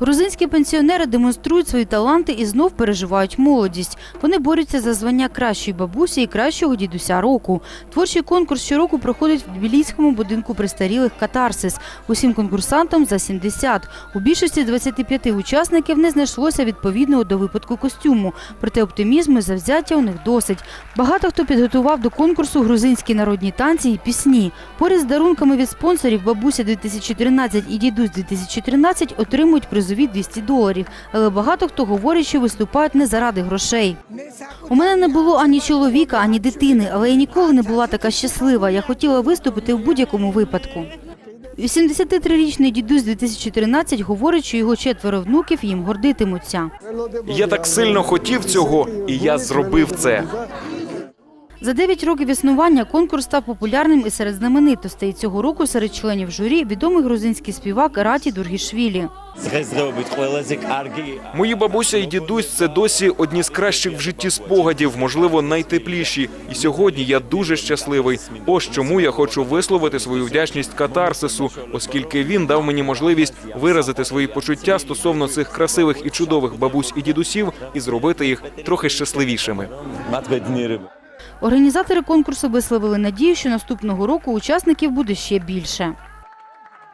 Грузинські пенсіонери демонструють свої таланти і знов переживають молодість. Вони борються за звання кращої бабусі і кращого дідуся року. Творчий конкурс щороку проходить в Тбіліському будинку престарілих «Катарсис». Усім конкурсантам за 70. У більшості з 25 учасників не знайшлося відповідного до випадку костюму. Проте оптимізму і завзяття у них досить. Багато хто підготував до конкурсу грузинські народні танці і пісні. Поряд з дарунками від спонсорів «Бабуся 2013» і «Дідусь 2013» отримують призові 200 доларів. Але багато хто говорить, що виступають не заради грошей. У мене не було ані чоловіка, ані дитини, але я ніколи не була така щаслива. Я хотіла виступити в будь-якому випадку. 83-річний дідусь 2013 говорить, що його четверо внуків їм гордитимуться. Я так сильно хотів цього, і я зробив це. За 9 років існування конкурс став популярним і серед знаменитостей. Цього року серед членів журі відомий грузинський співак Раті Дургішвілі. Мої бабуся і дідусь це досі одні з кращих в житті спогадів, можливо, найтепліші. І сьогодні я дуже щасливий. Ось чому я хочу висловити свою вдячність катарсису, оскільки він дав мені можливість виразити свої почуття стосовно цих красивих і чудових бабусь і дідусів і зробити їх трохи щасливішими. Організатори конкурсу висловили надію, що наступного року учасників буде ще більше.